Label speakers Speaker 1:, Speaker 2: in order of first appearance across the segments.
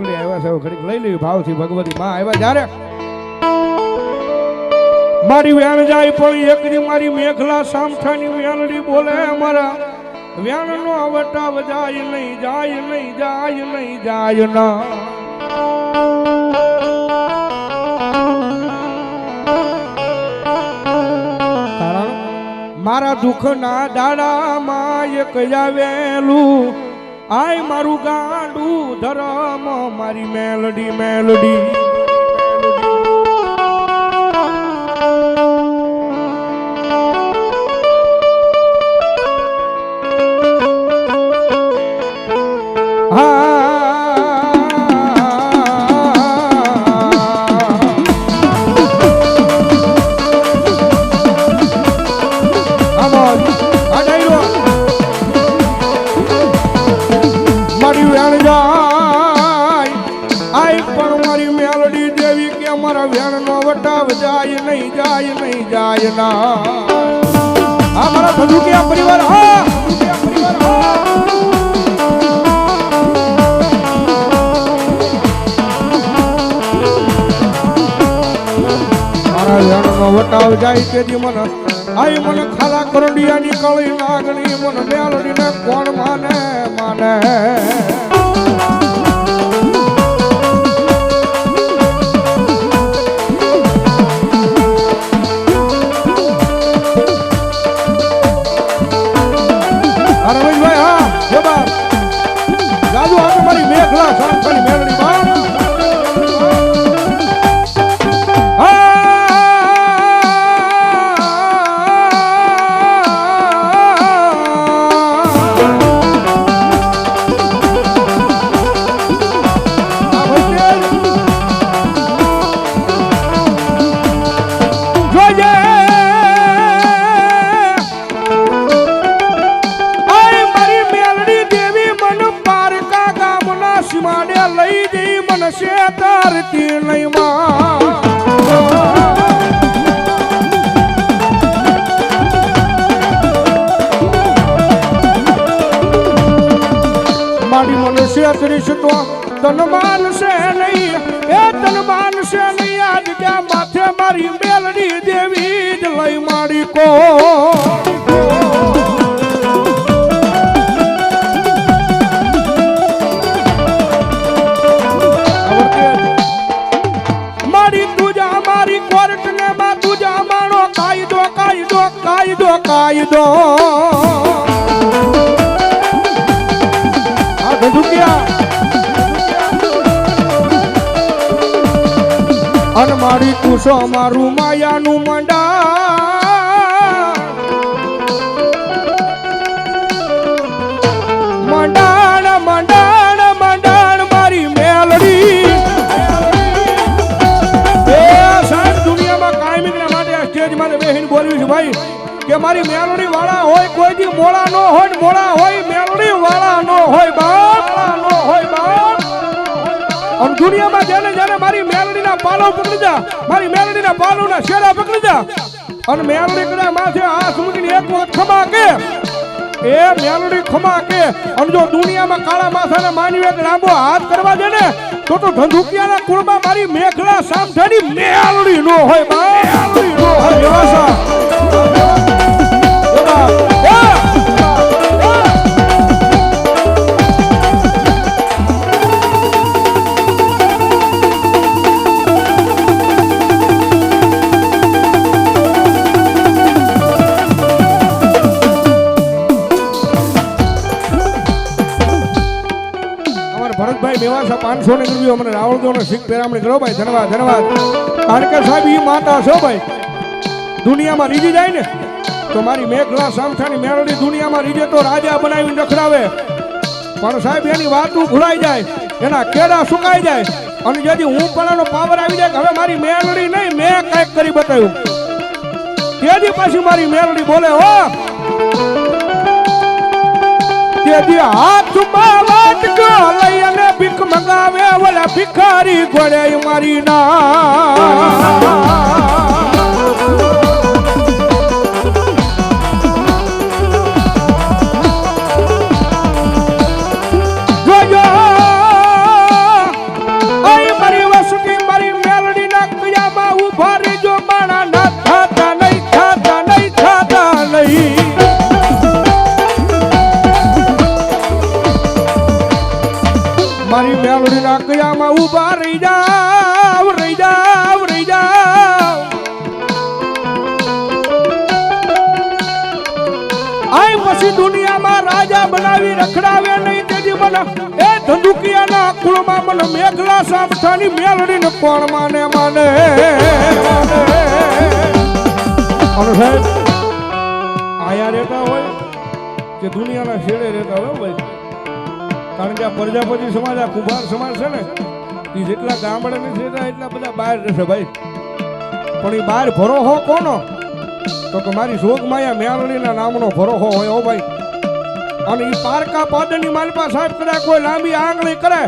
Speaker 1: મેલડી આવ્યા સાહેબ ઘડીક લઈ લેવી ભાવથી ભગવતી માં. આવ્યા જ્યારે? મારી વેણ જાય પણ એક દી મારી મેઘલા સામઠાની વેણડી બોલે મારા વેણ નો વટાવ જાય નહીં જાય નહીં જાય નહીં, જાય ના. મારા દુઃખના દાડામાં એક આવેલું આય મારું ગાંડું ધરમ મારી મેલડી મેલડી. અમારા વેણ નો વટાવ જાય, નહીં જાય નહીં જાય ના. અમારા ભજુકિયા પરિવાર વટાવ જાય તેજી મને આઈ મને ખાલા કરડિયાની કળી નાગણી, મને મેલડીને કોણ માને માને? લઈ મારી કો મારી તુજા મારી કોર્ટ ને બા તુજા મારો કાયદો કાયદો કાયદો કાયદો આ ધંધુકિયા મારી છો મારું માયાનું મંડા મંડાણ મંડાણ મંડાણ મારી મેલડી. એ સાહેબ માટે સ્ટેજ મારે બેહીને બોલવી છે ભાઈ, કે મારી મેલડી વાળા હોય, કોઈ દી મોળા નો હોય મોળા હોય, મેલડી વાળા નો હોય બાપ નો હોય બાપ. અને દુનિયામાં જેને જેને મારી મેલડીના પાલો પકડી જા મારી મેલડીના પાલોના શેરા પકડી જા. અને મેલડી માથે હાથ મૂકીને એક વખત ખમા કે એ મેલડી ખમા કે. અને જો દુનિયામાં કાળા માથાને માનવી એક લાંબો હાથ કરવા દે ને તો તો ધંધુકિયાના કુળમાં મારી મેઘલા સામઠાની મેલડી નો હોય મેલડી નો હોય. અમારા મેવાસા પાંચસો ને રૂપિયા અમને રાવળદો ને શીખ પેરામણી કરો ભાઈ. ધન્યવાદ ધન્યવાદ. કારણ સાહેબ એ માતા છો ભાઈ. દુનિયામાં રીજી જાય ને, તો મારી મેઘલા સામઠાની મેળડી દુનિયામાં રીજે તો રાજા બનાવીને રખડાવે. પણ સાહેબ, એની વાતું ભૂલાઈ જાય, એના કેડા સુકાઈ જાય. અને જેથી હું પણ પાવર આવી જાય હવે મારી મેળડી નહીં, મેં કંઈક કરી બતાવ્યું. તેથી પછી મારી મેળડી બોલે, હો. તેથી લઈ અને ભીખ મંગાવે ઓલા ભિખારી ઘોડે મારી ના. મેલડી ના કયામાં ઊભા રહી જાવ રહી જાવ રહી જાવ. આય પછી દુનિયામાં રાજા બનાવી રખડાવે નહીં તેથી મને એ ધંધુકિયાના કુળમાં મને મેઘલા સામઠાની મેલડીને કોણ માને માને. આયા રહેતા હોય કે દુનિયાના છેડે રહેતા હોય ભાઈ કારણ કે આ પ્રજાપતિ સમાજ, આ કુંભાર સમાજ છે ને એ જેટલા ગામડે નથી એટલા બધા બહાર રહેશે ભાઈ. પણ એ બહાર ભરોહો કોનો? તો કે મારી જોગ માયા મેળડીના નામનો ભરોહો હોય હો ભાઈ. અને એ પારકા પાદરની માલપા સાહેબ કદાચ કોઈ લાંબી આંગળી કરે.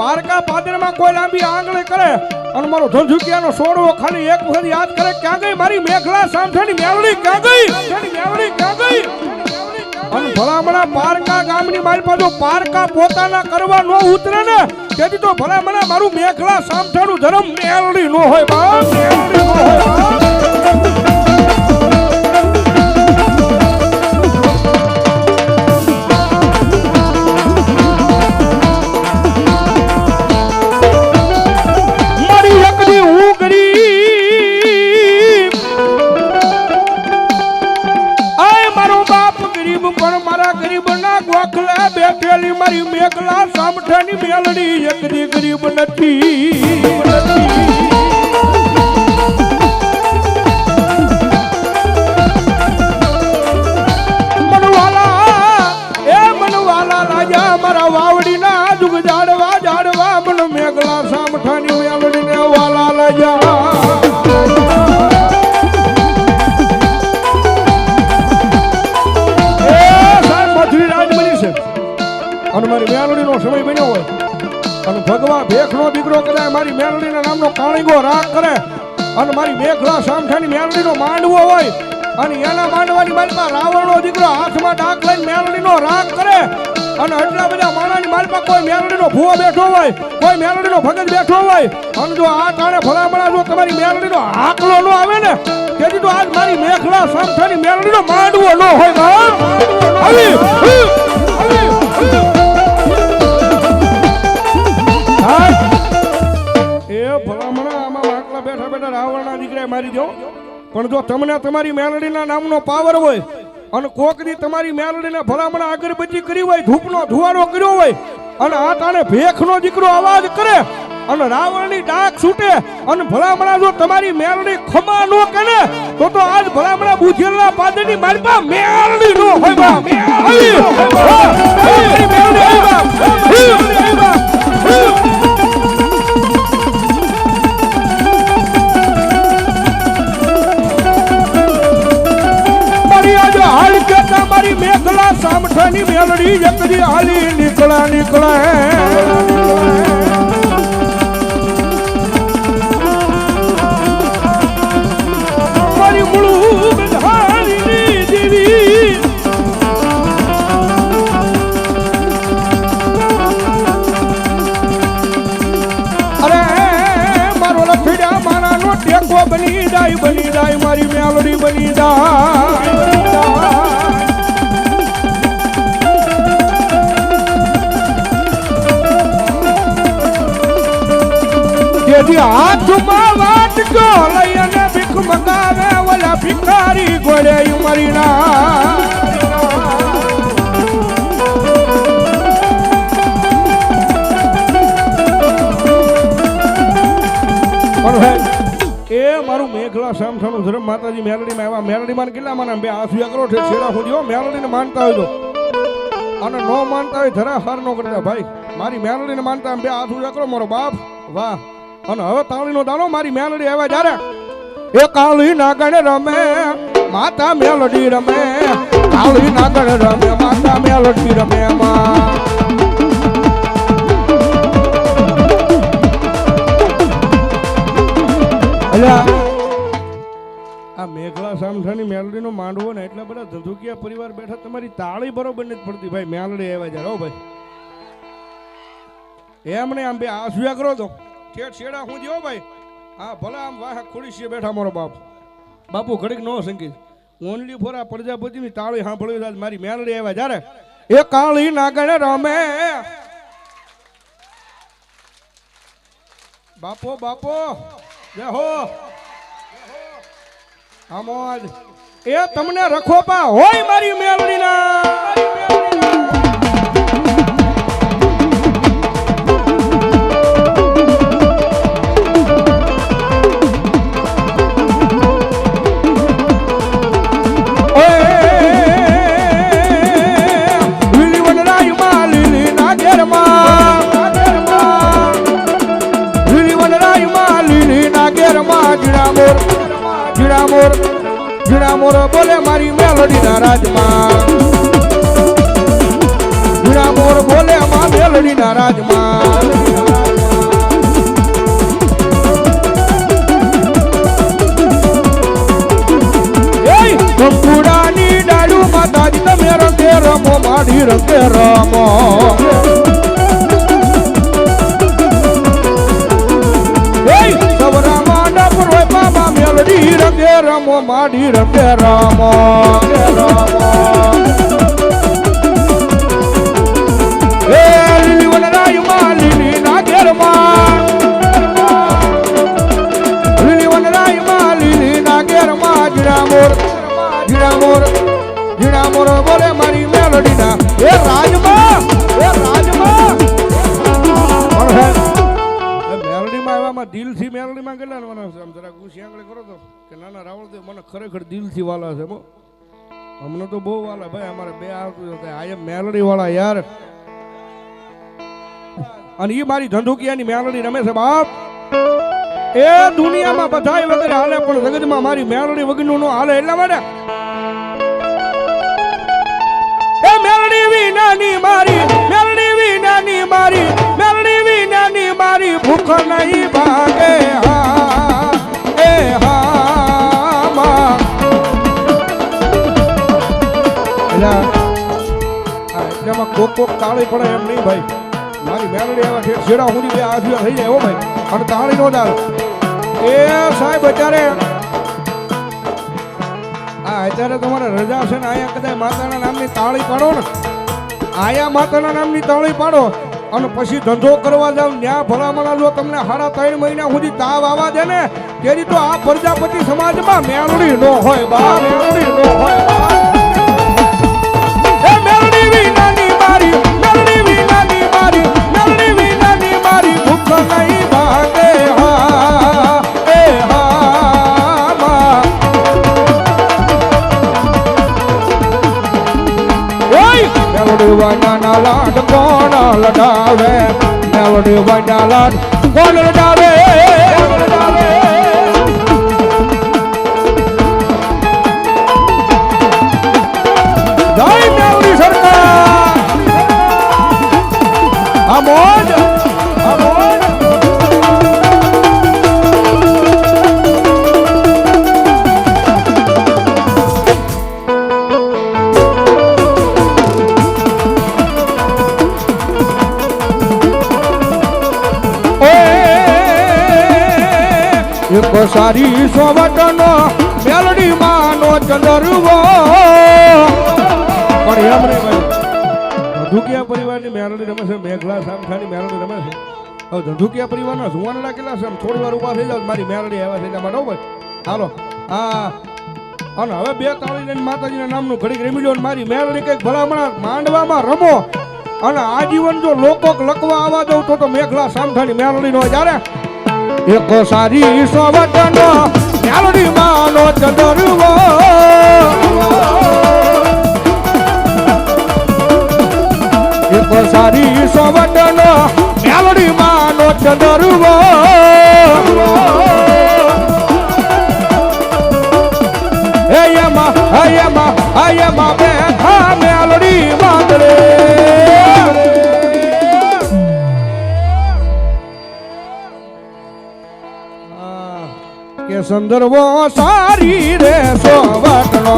Speaker 1: પારકા પાદરમાં કોઈ લાંબી આંગળી કરે. અને મારો ધંધુકિયાનો સોડવો ખાલી એક વખત યાદ કરે, ક્યાં ગઈ મારી મેઘલા સામઠાની મેળડી ક્યાં ગઈ? સામઠાની ક્યાં ગઈ? અને ભલામણા પારકા ગામની મારી પાછું પારકા પોતાના કરવા નો ઉતરે ને, તેથી તો ભલામણા મારું મેઘલા સામઠાનું ધર્મ મેળડી નો હોય બા. મેળડી નો હોય સામઠાની મેલડી ગરીબ નથી નથી. દીકરો કદાચ મારી મેલડીના નામનો કાણીગો રાગ કરે અને મારી મેઘલા સામઠાની મેલડીનો માંડવો હોય અને એના માંડવાની માલમાં રાવણનો દીકરો હાથમાં ડાક લઈને મેલડીનો રાગ કરે અને એટલા બધા માણાની માલપા કોઈ મેલડીનો ભૂવો બેઠો હોય, કોઈ મેલડીનો ભગત બેઠો હોય, અને જો આ કારણે ભલામણા જો તમારી મેલડીનો આકલો ન આવે ને, તેથી તો આજ મારી મેઘલા સામઠાની મેલડીનો માંડવો ન હોય બાપ એ ભલામણા, આમાં માટલા બેઠા બેઠા રાવણના દીકરાએ મારી દો પણ જો તમને તમારી મેલડીના નામનો પાવર હોય અને કોકની તમારી મેલડીને ભલામણા અગરબત્તી કરી હોય, ધૂપનો ધુવાડો કર્યો હોય, અને આ તાણે ભેખનો દીકરો અવાજ કરે, અને રાવણની ડાક છૂટે, અને ભલામણા જો તમારી મેલડી ખમા નો કરે, તો તો આજ ભલામણા બુધેલના પાદરની માલપા મેલડી નો હોય. બા મેલડી. મેલડી સામઠાની મેલડી એકદી હાલી નીકળા, નીકળે. મારી મૂળું બંધાણીની દેવી. અરે, મારો લખડ્યા મારાનો ટેકો બની જાય બની જાય, મારી મેલડી બની જાય. ભિખારી ગોળે મરી ના. એ મારું મેઘલા સામઠાનું ધર્મ માતાજી મેલડીમાં આવ્યા. મેલડીમાં કેટલા માના? બે આસુયા કરો છે છેડા હો. મેલડીને માનતા હોય તો. અને નો માનતા હોય ધરા હાર નો કરતા. ભાઈ, મારી મેલડીને માનતા બે આસુ કરો, મારો બાપ. વાહ. અને હવે તાળીનો દાણો મારી મેલડી આવ્યા જ્યારે એ કાળી નાગણ રમે, માતા મેલડી રમે, કાળી નાગણ રમે, માતા મેલડી રમે માં આ મેઘલા સામઠાની મેલડીનો માંડવો ને એટલા બધા ધંધુકિયા પરિવાર બેઠા, તમારી તાળી બરોબર નથી પડતી. ભાઈ, મેલડી આવ્યા જાય હો ભાઈ. એમને આમ બે આસુયા કરો તો. છેડા, હું જ્યો, ભાઈ? હા, ભલે આમ વાહ ખુડીસીએ બેઠા મારો બાપ. બાપુ ઘડીક નો સંગીત ઓનલી ફોર આ પ્રજાપતિની તાળી સાંભળવી મારી મેલડી આવ્યા. જ્યારે એ કાળી નાગણ રમે. બાપો બાપો, જય હો. આમોદ એ તમને રખોપા હોય મારી મેલડીના. મોર જીણા મોર બોલે મારી મેલડીના રાજમાં. જીણા મોર બોલે માં મેલડીના રાજમાં. એય કંકુડાની ડાળુ માતાજી તમે રંગે રમો, માડી રંગે રમો. મેલડી રંગે રમો માડી રમે રમો રમો. આંગળે કરો તો કે નાના રાવળ મને ખરેખર દિલથી વાલા છે બો અમને તો બહુ વાલા. ભાઈ, અમારે બે આવતું હતું. આ એમ મેલડી વાળા યાર. અને એ મારી ધંધુકિયાની મેલડી રમે છે, બાપ. એ દુનિયામાં બધાય વગર હાલે, પણ જગતમાં મારી મેલડી વગરનું નો હાલે. એટલા માટે એ મેલડી વિનાની મારી, મેલડી વિનાની મારી, મેલડી વિનાની મારી ભૂખ નહીં ભાગે. એલા આ કોક કોક તાળી પડે એમ નહીં ભાઈ. મારી મેલડી એવા છેડા સુધી બે આજીઓ થઈ જાય હો ભાઈ. અને તાળી નો દાલ એ સાહેબ અત્યારે આ અત્યારે તમારે રજા છે ને આયા કદાચ માતાના નામની તાળી પાડો ને. આયા માતાના નામની તાળી પાડો. અને પછી ધંધો કરવા જાવ, ન્યા ભલામણા જો તમને સાડા ત્રણ મહિના સુધી તાવ આવવા દે ને તેથી તો આ પ્રજાપતિ સમાજમાં મેળડી નો હોય બા, મેલડી નો હોય લાડ કોણ લડાવે મેલડી વાના લાડ કોણ લડાવે એક સારી સોવટનો મેલડી માનો ચંદરવો પણ એમ નહીં ભાઈ ધંધુકિયા ક્યાં છે મેઘલા સામખાની મેલડી રમે છે. હવે ધંધુકિયા પરિવારના જુવાનડા કેટલા છે થોડી વાર ઊભા થઈ જાવ મારી મેલડી આવ્યા છે એટલા માટે હાલો. હા અને હવે બે તાળી લઈને માતાજીના નામનું ઘડીક રેમી મારી મેલડી કંઈક ભલામણા માંડવામાં રમો. અને આજીવન જો લોકો લખવા આવવા દઉં તો તો મેઘલા સામખાની મેલડી નો જ્યારે એક સારી સોવટનો મેલડી માનો ચંદરવો. સારી સોવટનો મેલડી માનો ચંદરવો એયમાં એયમાં એયમાં બેઠા મેલડી વાંદરે. કે સંદર્ભો સારી રે સોવટનો.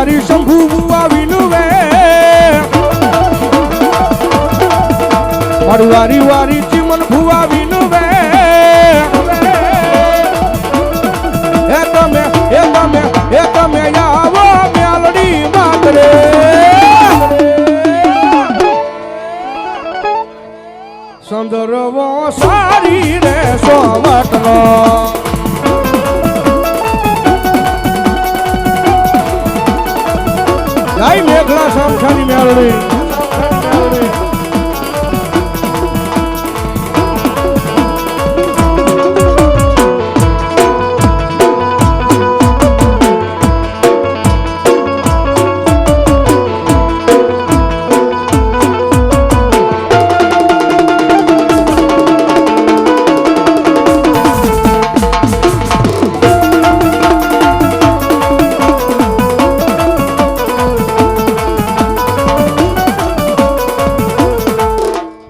Speaker 1: વારી શંભુ આવીનું વે. મારું વારી વારી ચિમન ભુવા વિનુવે હે તમે હે તમે હે તમે આવો મ્યાલડી માતરે સારી રે સોવટનો જય મેઘલા સામખાની મેળવી